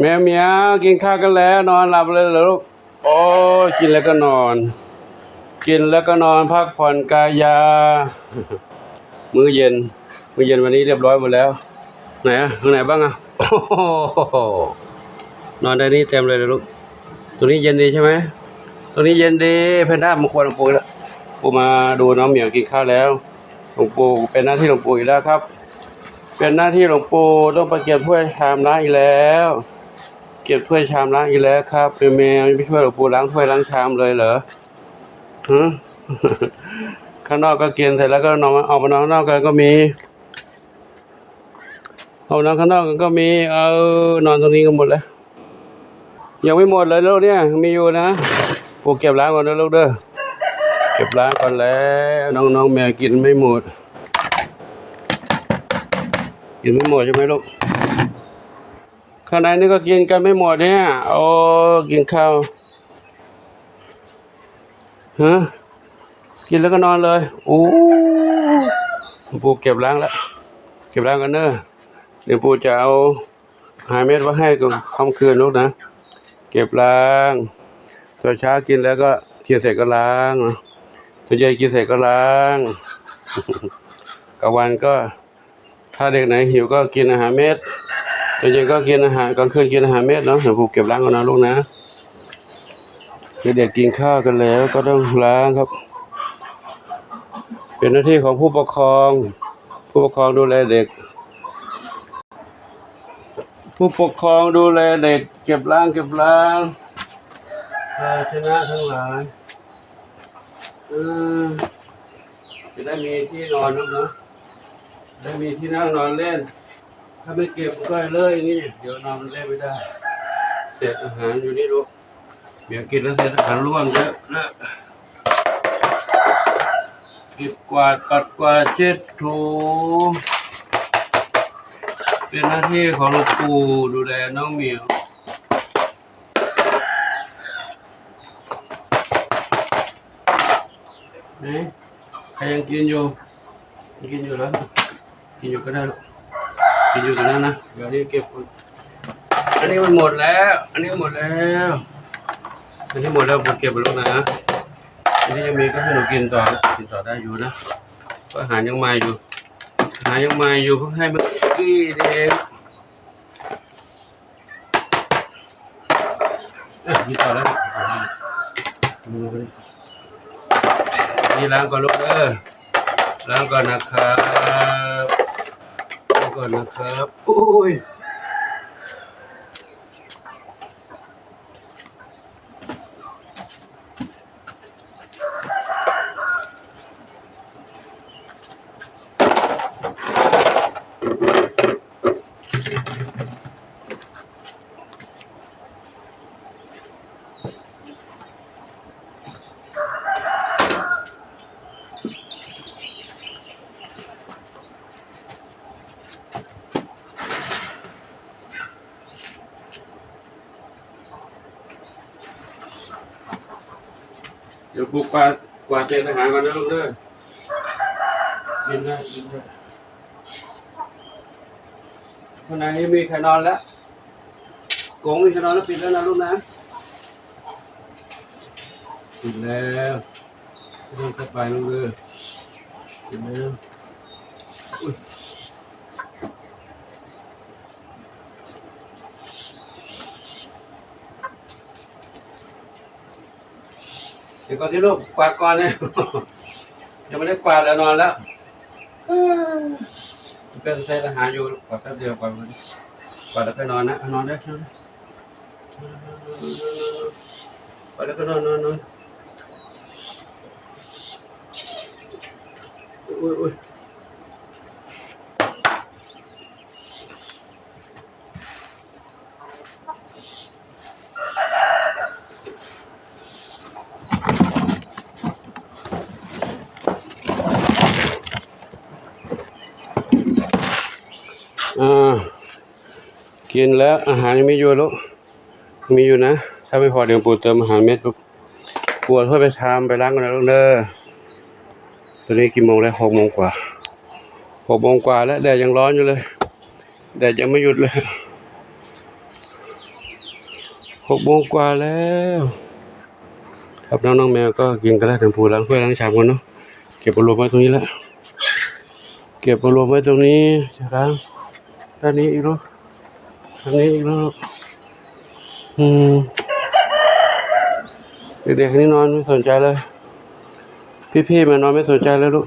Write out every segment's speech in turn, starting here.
แมวเมียวกินข้าวกันแล้ว นอนหลับเลยเหรอลูกโอ้กินแล้วก็นอน กินแล้วก็นอนพักผ่อนกายา มื้อเย็น มื้อเย็นวันนี้เรียบร้อยหมดแล้ว ไหนอะข้างไหนบ้างอะโอ้โหนอนได้นี่เต็มเลยเลยลูกตัวนี้เย็นดีใช่ไหมตัวนี้เย็นดีแพนด้ามาควรหลวงปู่แล้วปู่มาดูน้องเหมียวกินข้าวแล้วหลวงปู่เป็นหน้าที่หลวงปู่อีกแล้วครับ เป็นหน้าที่หลวงปู่ต้องไปเก็บถ้วยชามล้าอีกแล้ว เก็บถ้วยชามล้างอีกแล้วครับเป็นแมวไม่ช่วยหลวงปู่ล้างถ้วยล้างชามเลยเหรอฮะข้างนอกก็เกินเสร็จแล้วก็นอนออกมานอนข้างนอกกันก็มีออกมานอนข้างนอกกันก็มี เออนอนตรงนี้กันหมดแล้วยังไม่หมดเลยลูกเนี่ยมีอยู่นะปู่เก็บล้างก่อนนะลูกเด้อเก็บล้างก่อนแล้วน้องๆแมวกินไม่หมดกินไม่หมดใช่ไหมลูก ข้างในนี่ก็กินกันไม่หมดเนี่ยโอ้กินข้าวฮะกินแล้วก็นอนเลยโอ้ปูเก็บล้างแล้วเก็บล้างกันเนอะเดี๋ยวปูจะเอาหาเม็ดไว้ให้กับค่ำคืนลูกนะ เก็บล้างตอนเช้ากินแล้วก็กินเสร็จก็ล้างตอนเย็นกินเสร็จก็ล้างกลางวันก็ ถ้าเด็กไหนหิวก็กินอาหารเม็ด เย็นก็กินอาหารกลางคืนกินอาหารเม็ดเนาะเดี๋ยวผมเก็บล้างก่อนนะลูกนะเด็กๆกินข้าวกันแล้วก็ต้องล้างครับ เป็นหน้าที่ของผู้ปกครอง ผู้ปกครองดูแลเด็ก ผู้ปกครองดูแลเด็ก เก็บล้างเก็บล้างภาชนะทั้งหลายเออจะได้มีที่นอนนะเนาะได้มีที่นั่งนอนเล่น ถ้าไม่เก็บก็เลยอย่างนี้เดี๋ยวนอนเล่นไม่ได้เศษอาหารอยู่นี่ลูกเดี๋ยวกินแล้วเศษอาหารร่วงเยอะนะเก็บกวาดปัดกวาดเช็ดถูเป็นหน้าที่ของหลวงปู่ดูแลน้องเหมียวนี่ใครยังกินอยู่ กินอยู่แล้วกินอยู่ก็ได้ลูก กินอยู่ตรงนั้นนะ เดี๋ยวนี้เก็บ อันนี้มันหมดแล้ว อันนี้หมดแล้ว อันนี้หมดแล้วผมเก็บไปแล้วนะอันนี้ยังมีก็ให้หนูกินต่อ กินต่อได้อยู่นะก็อาหารยังมาอยู่อาหารยังมาอยู่เพิ่งให้เมื่อกี้เองอะกินต่อแล้วนี่ล้างก่อนลูกเด้อล้างก่อนนะครับ ก่อนนะครับ โอ้ย เดี๋ยวกูกวาดกวาดเศษอาหารก่อนนะลูกเด้อกินได้กินได้ข้างในนี้มีใครนอนแล้วกงมีใครนอนแล้วปิดแล้วนะลูกนะปิดแล้วไม่ต้องเข้าไปลูกเด้อปิดแล้วอุ้ยเดี๋ยวก่อนที่ลูกกวาดก่อนเนี่ยยังไม่ได้กวาดแล้วนอนแล้วเป็นเศษอาหารอยู่กวาดแป๊บเดียวกวาดมันกวาดแล้วไปนอนนะนอนได้นอนได้กวาดแล้วก็นอนนอนนอนอุ้ยอุ้ยอ่า กินแล้วอาหารยังไมีอยู่ลูกมีอยู่นะ ถ้าไม่พอเดี๋ยวปูเติมอาหารเม็ดลูกปวดถ้วยไปชามไปล้างกันนะลูกเด้อตอนนี้กี่โมงแล้วหกโมงกว่าหกโมงกว่าแล้วแดดยังร้อนอยู่เลยแดดยังไม่หยุดเลยหกโมงกว่าแล้วครับน้องน้องแมวก็กินกันแล้วถึงผูล้างถ้วยล้างชามกันเนาะเก็บรวมไว้ตรงนี้แล้วเก็บรวมไว้ตรงนี้จะล้างด้านนี้อีกลูก ทางนี้อีกลูกอืมเด็กๆนี่นอนไม่สนใจเลย พี่ๆมานอนไม่สนใจเลยลูก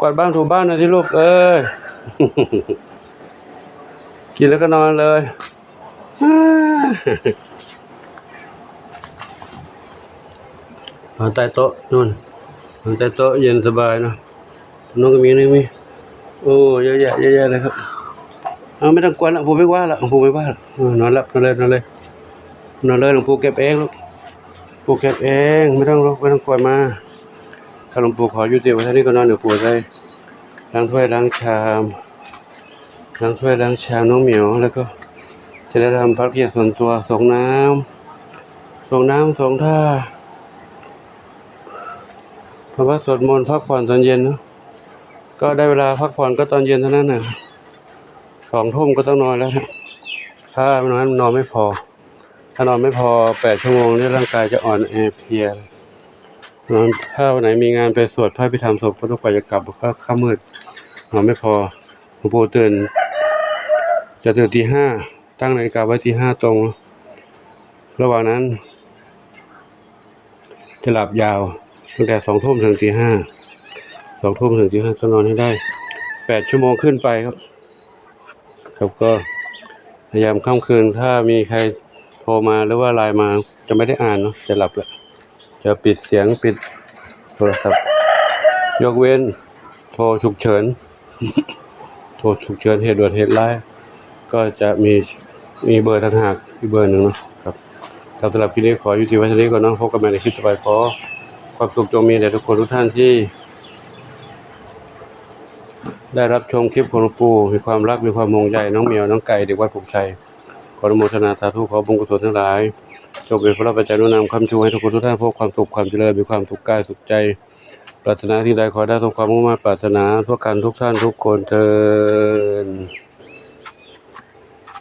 กวาดบ้านถูบ้านนะที่ลูกเอ้ยกินแล้วก็นอนเลยนอนใต้โต๊ะนู่นนอนใต้โต๊ะเย็นสบายเนาะตรงนู้นก็มีนี่มีโอ้เยอะแยะเยอะแยะเลยครับ เอาไม่ต้องกวนละผมไม่ว่าละผมไม่ว่าละนอนหลับนอนเลยนอนเลยนอนเลยหลวงปู่เก็บเองลูกปู่เก็บเองไม่ต้องรบไม่ต้องกวนมาถ้าหลวงปู่ขอยุติไว้เท่านี้ก็นอนเดี๋ยวปู่ใส่ล้างถ้วยล้างชามล้างถ้วยล้างชามน้องเหมียวแล้วก็จะได้ทำภารกิจส่วนตัวส่งน้ำส่งน้ำส่งท่าเพราะว่าสวดมนต์พักผ่อนตอนเย็นเนอะก็ได้เวลาพักผ่อนก็ตอนเย็นเท่านั้นน่ะ สองทุ่มก็ต้องนอนแล้วฮะถ้านอนนอนไม่พอ ถ้านอนไม่พอแปดชั่วโมงนี่ร่างกายจะอ่อนแอเพลียนอนถ้าวันไหนมีงานไปสวดพระพิธรรมศพก็ต้องไปจะกลับก็ค่ำมืดนอนไม่พอหลวงปู่ตื่นจะตื่นตีห้าตั้งนาฬิกาไว้ที่ห้าตรง ระหว่างนั้น จะหลับยาวตั้งแต่สองทุ่มถึงตีห้าสองทุ่มถึงตีห้าต้องนอนให้ได้แปดชั่วโมงขึ้นไปครับ ครับก็พยายามค่ำคืนถ้ามีใครโทรมาหรือว่าไลน์มาจะไม่ได้อ่านเนาะจะหลับแล้วจะปิดเสียงปิดโทรศัพท์ ยกเว้น โทรฉุกเฉิน โทรฉุกเฉินเหตุด่วนเหตุร้ายก็จะมีมีเบอร์ทางหากอีกเบอร์หนึ่งเนาะครับครับสำหรับคลิปนี้ขอยุติไว้เท่านี้ก่อนเนาะพบกันใหม่ในคลิปต่อไปขอความสุขจงมีแด่ทุกคนทุกท่านที่ ได้รับชมคลิปของหลวงปู่มีความรักมีความห่วงใยน้องเมียวน้องไก่เด็กวัดผูกชัยขออนุโมทนาสาธุขอบุญกุศลทั้งหลายจงเป็นพระปัจจัยนุนำคำชูให้ทุกคนทุกท่านพบความสุขความเจริญมีความสุขกายสุขใจ ปรารถนาที่ใดขอได้สมความมุ่งมั่นปรารถนาทั่วกันทุกท่านทุกคนเทิน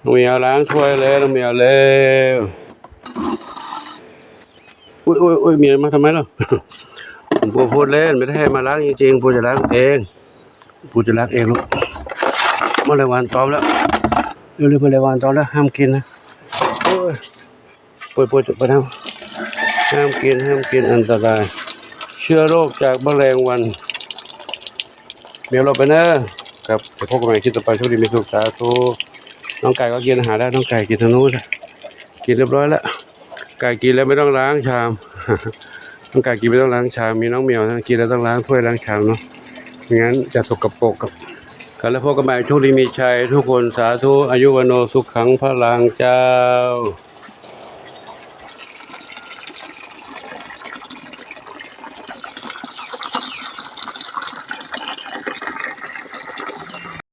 น้องเมียวล้างถ้วยแล้วน้องเมียวแล้วอุ้ยอุ้ยอุ้ยเมียมาทำไมล่ะผมปูพูดเล่นไม่ได้ให้มาล้างจริงๆปูจะล้างเอง ปูจะล้างเองลูกมื่อไรวันตอมแล้วเร็วๆมื่อไรวันตอมแล้วห้ามกินนะโอ้ยปูปูจะไปทำห้ามกินห้ามกินอันตราย เชื้อโรคจากแมลงวันเหมียวเราไปนะครับเดี๋ยวพบกันใหม่คลิปต่อไปโชคดีมีสุขสาธุน้องไก่ก็กินอาหารแล้วน้องไก่กินทางนู้นกินเรียบร้อยแล้วไก่กินแล้วไม่ต้องล้างชามน้องไก่กินไม่ต้องล้างชามมีน้องเหมียวนะกินแล้วต้องล้างถ้วยล้างชามเนาะ ไม่งั้นจะสกปรกครับกันแล้วพบกันใหม่โชคดีมีชัยทุกคนสาธุอายุวโนสุขขังพระลังเจ้า